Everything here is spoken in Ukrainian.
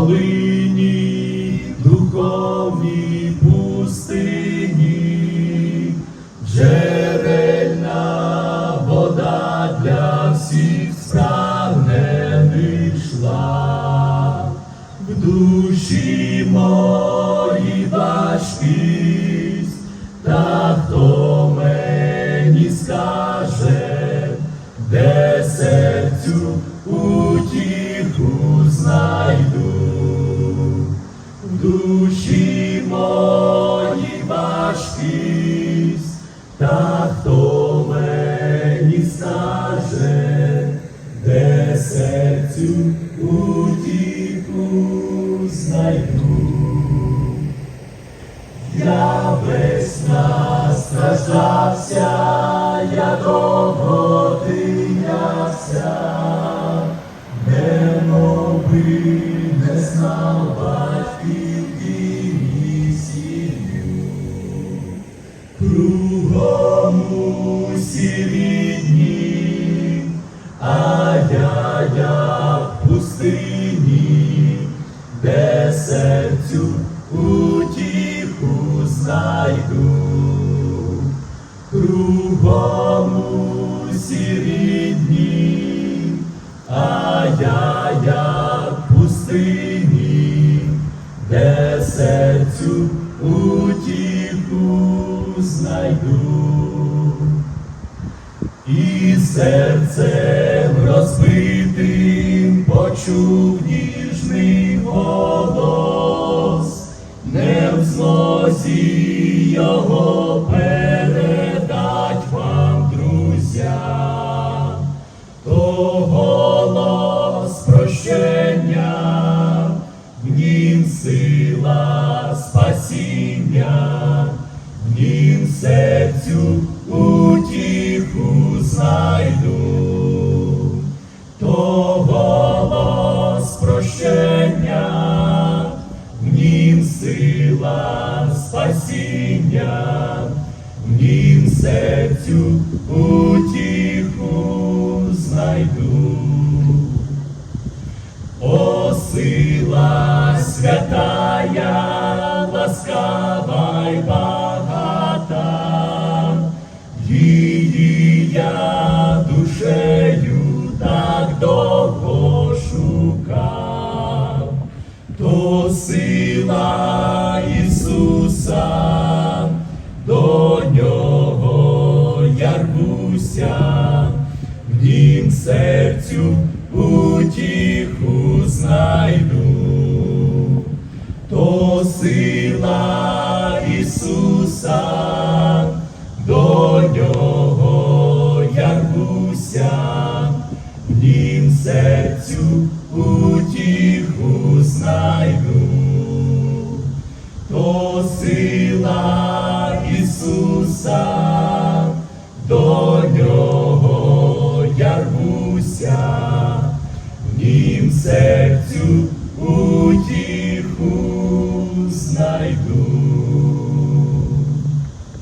долині, духовній пустині, джерельна вода для всіх спрагнених йшла. В душі мої важкість, та хто мені скаже, де серцю утіху знайду. Я весь настраждався, я довго тинявся, немов би не знав батьків. Кругом усі рідні, а знайду. Кругом усі рідні, а я, я в пустині, де серцю утіху знайду. І серцем розбитим почув ніжний голос, в його передать вам, друзя, то голос прощення, в нім сила спасіння, в нім серцю утіху знайду, то прощення, в нім сила серцю утіху знайду. О, сила святая, ласкава серцю утіху знайду, то сила Ісуса, до нього я в нім серцю утіху знайду, то сила Ісуса, нім серцю